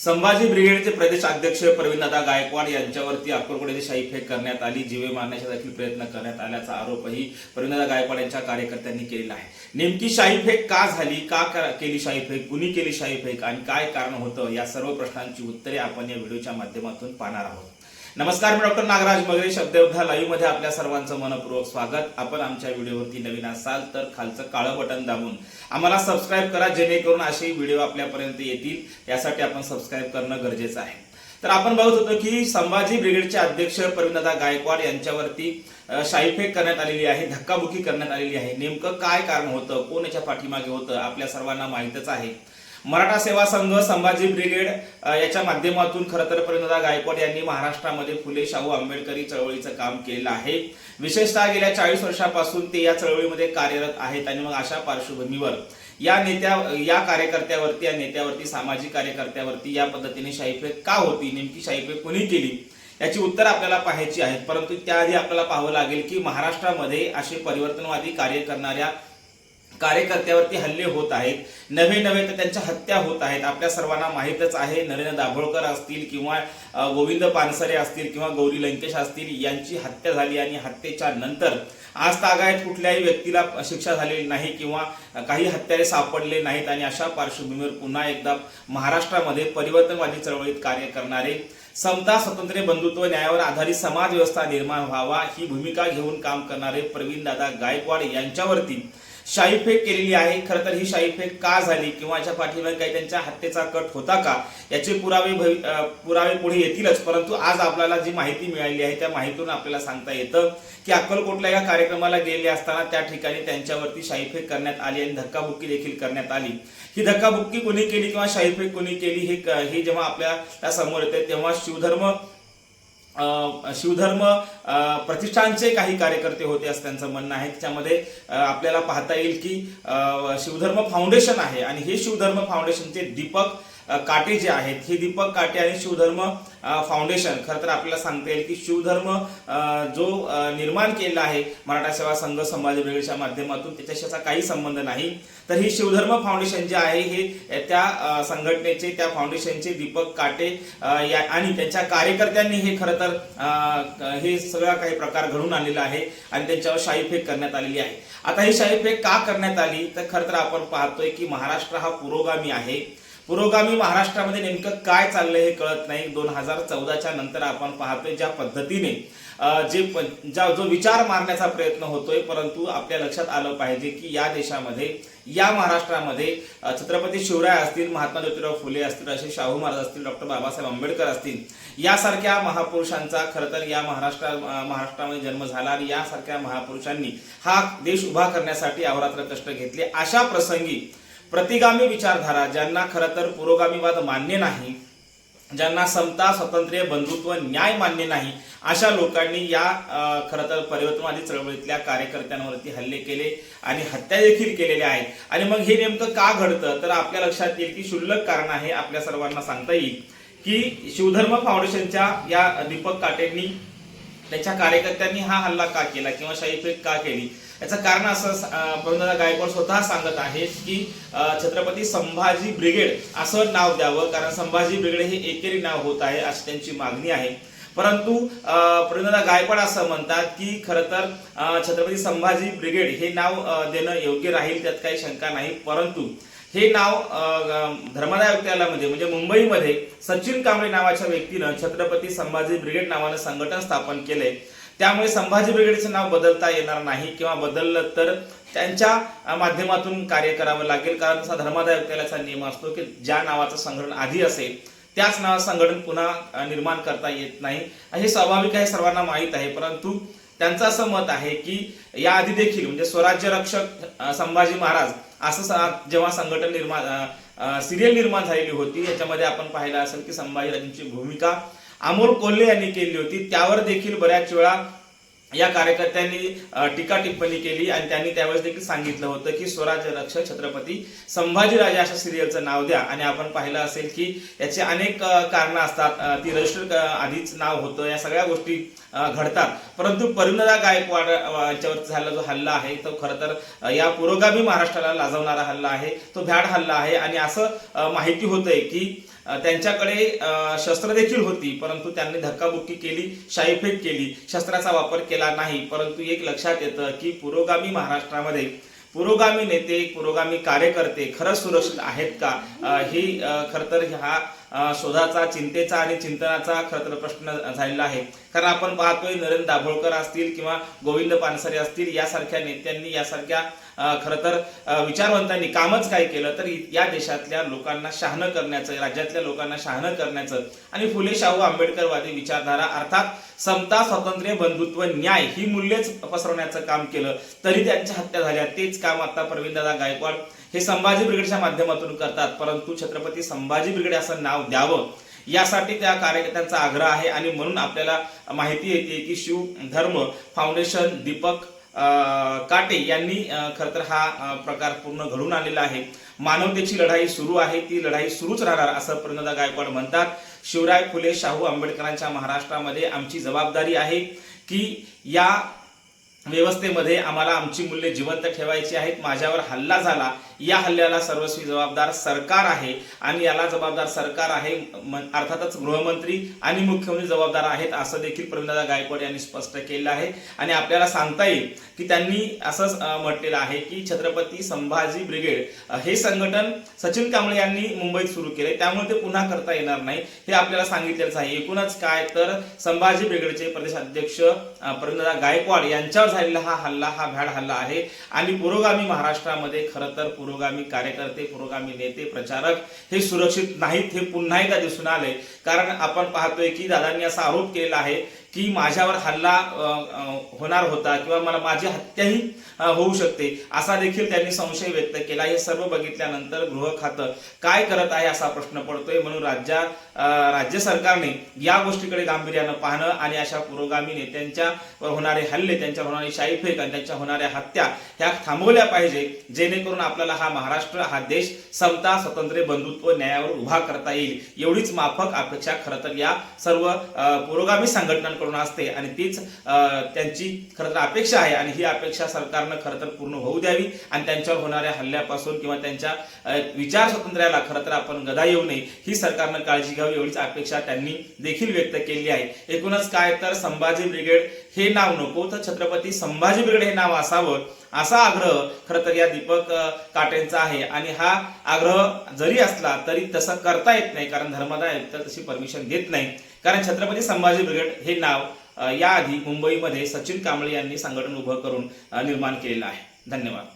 संभाजी ब्रिगेडचे प्रदेश अध्यक्ष प्रवीणदादा गायकवाड यांच्यावरती अक्कलकोट शाही फेक करण्यात आली. जीवे मारण्याचा देखील प्रयत्न करण्यात आल्याचा आरोपही प्रवीणदादा गायकवाड यांच्या कार्यकर्त्यांनी केलेला आहे. नेमकी शाही फेक का झाली? का केली शाही फेक? कुणी केली शाही फेक? आणि काय कारण होतं? या सर्व प्रश्नांची उत्तरे आपण या व्हिडिओच्या माध्यमातून पाहणार आहोत. नमस्कार मी डॉक्टर नागराज मगरे शब्दयोद्धा लाईव्हमध्ये आपल्या सर्वांचं मनपूर्वक स्वागत. आपण आमच्या व्हिडिओवरती नवीन असाल तर खालचं काळं बटन दाबून आम्हाला सबस्क्राईब करा जेणेकरून असे व्हिडिओ आपल्यापर्यंत येतील. यासाठी आपण सबस्क्राईब करणं गरजेचं आहे. तर आपण बघत होतो की संभाजी ब्रिगेडचे अध्यक्ष प्रवीणदा गायकवाड यांच्यावरती शाईफेक करण्यात आलेली आहे धक्काबुक्की करण्यात आलेली आहे. नेमकं काय कारण होतं? कोण याच्या पाठीमागे होतं? आपल्या सर्वांना माहीतच आहे. मराठा सेवा संघ संभाजी ब्रिगेड याच्या माध्यमातून खरं तर प्रवीणदादा गायकवाड यांनी महाराष्ट्रामध्ये फुले शाहू आंबेडकरी चळवळीचं काम केलं आहे. विशेषतः गेल्या चाळीस वर्षापासून ते या चळवळीमध्ये कार्यरत आहेत आणि मग अशा पार्श्वभूमीवर या नेत्या या कार्यकर्त्यावरती या नेत्यावरती सामाजिक कार्यकर्त्यावरती या पद्धतीने शाहीफेक का होती? नेमकी शाहीफेक कोणी केली? याची उत्तर आपल्याला पाहायची आहेत. परंतु त्याआधी आपल्याला पाहावं लागेल की महाराष्ट्रामध्ये असे परिवर्तनवादी कार्य करणाऱ्या कार्यकर्त्यावरती हल्ले होत आहेत. नवे नवे तर त्यांच्या हत्या होत आहेत. आपल्या सर्वांना माहीतच आहे नरेंद्र दाभोळकर असतील किंवा गोविंद पानसरे असतील किंवा गौरी लंकेश असतील यांची हत्या झाली आणि हत्येच्या नंतर आज तागायत कुठल्याही व्यक्तीला शिक्षा झालेली नाही किंवा काही हत्यारे सापडले नाहीत आणि अशा पार्श्वभूमीवर पुन्हा एकदा महाराष्ट्रामध्ये परिवर्तनवादी चळवळीत कार्य करणारे समता स्वातंत्र्य बंधुत्व न्यायावर आधारित समाज व्यवस्था निर्माण व्हावा ही भूमिका घेऊन काम करणारे प्रवीणदादा गायकवाड यांच्यावरती शाईफेक केलेली आहे. खरं तर ही शाईफेक का झाली? किंवा याच्या पाठीमागे काही त्यांच्या हत्येचा कट होता का? याचे पुरावे भवि- पुरावे पुढे येतीलच. परंतु आज आपल्याला जी माहिती मिळाली आहे त्या माहितीतून आपल्याला सांगता येतं की अक्कलकोटला या कार्यक्रमाला गेले असताना त्या ठिकाणी त्यांच्यावरती शाईफेक करण्यात आली आणि धक्काबुक्की देखील करण्यात आली. ही धक्काबुक्की कोणी केली किंवा शाईफेक कोणी केली हे हे जेव्हा आपल्यासमोर येते तेव्हा शिवधर्म शिवधर्म प्रतिष्ठानचे काही कार्यकर्ते होते असं त्यांचं म्हणणं आहे. त्याच्यामध्ये आपल्याला पाहता येईल की शिवधर्म फाउंडेशन आहे आणि हे शिवधर्म फाउंडेशनचे दीपक काटे जे आहेत हे दीपक काटे आणि शिवधर्म फाउंडेशन खरं तर आपल्याला सांगता येईल की शिवधर्म जो निर्माण केला आहे मराठा सेवा संघ संभाजी वेळेच्या माध्यमातून त्याच्याशी असा काही संबंध नाही. तर ही शिवधर्म फाउंडेशन जे आहे हे त्या संघटनेचे त्या फाउंडेशनचे दीपक काटे या आणि त्यांच्या कार्यकर्त्यांनी हे खरं तर हे सगळा काही प्रकार घडून आलेला आहे आणि त्यांच्यावर शाहीफेक करण्यात आलेली आहे. आता ही शाहीफेक का करण्यात आली? तर खरं तर आपण पाहतोय की महाराष्ट्र हा पुरोगामी आहे. पुरोगामी महाराष्ट्रामध्ये नेमकं काय चाललंय हे कळत नाही. दोन हजार चौदाच्या नंतर आपण पाहतोय ज्या पद्धतीने जे प- ज्या जो विचार मारण्याचा प्रयत्न होतोय परंतु आपल्या लक्षात आलं पाहिजे की या देशामध्ये या महाराष्ट्रामध्ये छत्रपती शिवराय असतील महात्मा ज्योतिराव फुले असतील असे शाहू महाराज असतील डॉक्टर बाबासाहेब आंबेडकर असतील यासारख्या महापुरुषांचा खरं तर या महाराष्ट्रा महाराष्ट्रामध्ये जन्म झाला आणि यासारख्या महापुरुषांनी हा देश उभा करण्यासाठी अवरात्र कष्ट घेतले. अशा प्रसंगी प्रतिगामी विचारधारा ज्यांना खरं तर पुरोगामीवाद मान्य नाही ज्यांना समता स्वातंत्र्य बंधुत्व न्याय मान्य नाही अशा लोकांनी या खरं तर परिवर्तनवादी चळवळीतल्या कार्यकर्त्यांवरती हल्ले केले आणि हत्या देखील केलेल्या आहेत. आणि मग हे नेमकं का घडतं? तर आपल्या लक्षात येईल की क्षुल्लक कारण आहे आपल्या सर्वांना सांगता येईल की शिवधर्म फाउंडेशनच्या या दीपक काटेंनी त्याच्या कार्यकर्त्यांनी हा हल्ला का केला किंवा शाहीफेक का केली? याचं कारण असं प्रवीणदादा गायकवाड स्वतः सांगत आहेत की छत्रपती संभाजी ब्रिगेड असं नाव द्यावं कारण संभाजी ब्रिगेड हे एकेरी नाव होत आहे अशी त्यांची मागणी आहे. परंतु अं, प्रवीणदादा गायकवाड असं म्हणतात की खरं तर छत्रपती संभाजी ब्रिगेड हे नाव देणं योग्य राहील त्यात काही शंका नाही. परंतु हे नाव धर्मादाय आयुक्तालयामध्ये म्हणजे मुंबईमध्ये सचिन कांबळे नावाच्या व्यक्तीनं छत्रपती संभाजी ब्रिगेड नावानं संघटन स्थापन केले त्यामुळे संभाजी ब्रिगेडचं नाव बदलता येणार नाही किंवा बदललं तर त्यांच्या माध्यमातून कार्य करावं लागेल. कारण तसा धर्मादाय आयुक्तालयाचा नियम असतो की ज्या नावाचं संघटन आधी असेल त्याच नावाचं संघटन पुन्हा निर्माण करता येत नाही. हे स्वाभाविक आहे सर्वांना माहीत आहे. परंतु त्यांचं असं मत आहे की या आधी देखील म्हणजे स्वराज्य रक्षक संभाजी महाराज असं जेव्हा संघटन निर्माण सिरियल निर्माण झालेली होती याच्यामध्ये आपण पाहिलं असेल की संभाजीराजांची भूमिका अमोल कोल्हे यांनी केली होती. त्यावर देखील बऱ्याच वेळा या कार्यकर्त्यांनी टीका टिप्पणी केली आणि त्यांनी त्यावेळेस देखील सांगितलं होतं की स्वराज्य रक्षक छत्रपती संभाजीराजे अशा सिरियलचं नाव द्या. आणि आपण पाहिलं असेल की याचे अनेक कारणं असतात. ती रजिस्टर आधीच नाव होतं. या सगळ्या गोष्टी घडतात. परंतु परिणदा गायकवाड याच्यावर यांच्यावर झालेला जो हल्ला आहे तो खरं तर या पुरोगामी महाराष्ट्राला लाजवणारा हल्ला आहे. तो भ्याड हल्ला आहे. आणि असं माहिती होतंय की त्यांच्याकडे शस्त्र देखील होती परंतु त्यांनी धक्काबुक्की केली शाईफेक केली. शस्त्राचा वापर केला नाही परंतु एक लक्षात येतं की पुरोगामी महाराष्ट्रामध्ये पुरोगामी नेते पुरोगामी कार्यकर्ते खरंच सुरक्षित आहेत का? ही खरं तर हा शोधाचा चिंतेचा आणि चिंतनाचा खरं तर प्रश्न झालेला आहे. कारण आपण पाहतोय नरेंद्र दाभोळकर असतील किंवा गोविंद पानसरे असतील यासारख्या नेत्यांनी यासारख्या खरं तर विचारवंतांनी कामच काय केलं तर या देशातल्या लोकांना शहाणं करण्याचं राज्यातल्या लोकांना शहाणं करण्याचं. आणि फुले शाहू आंबेडकरवादी विचारधारा अर्थात समता स्वातंत्र्य बंधुत्व न्याय ही मूल्यच पसरवण्याचं काम केलं. तरी त्यांच्या हत्या झाल्या तेच काम आता प्रवीणदादा गायकवाड हे संभाजी ब्रिगेडच्या माध्यमातून करतात. परंतु छत्रपती संभाजी ब्रिगेड असं नाव द्यावं यासाठी त्या कार्यकर्त्यांचा आग्रह आहे. आणि म्हणून आपल्याला माहिती येते की शिव धर्म फाउंडेशन दीपक काटे यांनी खरं तर हा प्रकार पूर्ण घडून आलेला आहे. मानवतेची लढाई सुरू आहे. ती लढाई सुरूच राहणार असं प्रणदा गायकवाड म्हणतात. शिवराय फुले शाहू आंबेडकरांच्या महाराष्ट्रामध्ये आमची जबाबदारी आहे की या व्यवस्थेमध्ये आम्हाला आमची मूल्य जिवंत ठेवायची आहेत. माझ्यावर हल्ला झाला. या हल्ल्याला सर्वस्वी जबाबदार सरकार आहे आणि याला जबाबदार सरकार आहे म- अर्थातच गृहमंत्री आणि मुख्यमंत्री जबाबदार आहेत असं देखील प्रवीणदादा गायकवाड यांनी स्पष्ट केलं आहे. आणि आपल्याला सांगता येईल की त्यांनी असंच म्हटलेलं आहे की छत्रपती संभाजी ब्रिगेड हे संघटन सचिन कांबळे यांनी मुंबईत सुरू केले त्यामुळे ते पुन्हा करता येणार नाही हे आपल्याला सांगितलेलंच आहे. एकूणच काय तर संभाजी ब्रिगेडचे प्रदेशाध्यक्ष प्रवीणदादा गायकवाड यांच्यावर झालेला हा हल्ला हा भ्याड हल्ला आहे. आणि पुरोगामी महाराष्ट्रामध्ये खरं तर पुरोगामी कार्यकर्ते पुरोगामी नेते प्रचारक हे सुरक्षित नाहीत हे पुन्हा एकदा दिसून आले. कारण आपण पाहतोय की दादांनी असा आरोप केलेला आहे की माझ्यावर हल्ला होणार होता किंवा मला माझी हत्याही होऊ शकते असा देखील त्यांनी संशय व्यक्त केला. हे सर्व बघितल्यानंतर गृह खातं काय करत आहे असा प्रश्न पडतोय. म्हणून राज्या राज्य सरकारने या गोष्टीकडे गांभीर्यानं पाहणं आणि अशा पुरोगामी नेत्यांच्या वर होणारे हल्ले त्यांच्यावर होणारी शाईफेक आणि त्यांच्या होणाऱ्या हत्या ह्या थांबवल्या पाहिजे जेणेकरून आपल्याला हा महाराष्ट्र हा देश समता स्वतंत्र बंधुत्व न्यायावर उभा करता येईल. एवढीच माफक अपेक्षा खरं तर या सर्व पुरोगामी संघटनांकडून असते आणि तीच त्यांची खरं तर अपेक्षा आहे आणि ही अपेक्षा सरकारनं खरं तर पूर्ण होऊ द्यावी आणि त्यांच्यावर होणाऱ्या हल्ल्यापासून किंवा त्यांच्या विचार स्वातंत्र्याला खरं तर आपण गदा येऊ नये ही सरकारनं काळजी घ्यावी एवढीच अपेक्षा त्यांनी देखील व्यक्त केली आहे. एकूणच काय तर संभाजी ब्रिगेड हे नाव नको तर छत्रपती संभाजी ब्रिगेड हे नाव असावं असा आग्रह खरं तर या दीपक काटेंचा आहे. आणि हा आग्रह जरी असला तरी तसं करता येत नाही कारण धर्मदाय तर तशी परमिशन देत नाही. कारण छत्रपती संभाजी ब्रिगेड हे नाव याआधी मुंबईमध्ये सचिन कांबळे यांनी संघटन उभं करून निर्माण केलेलं आहे. धन्यवाद.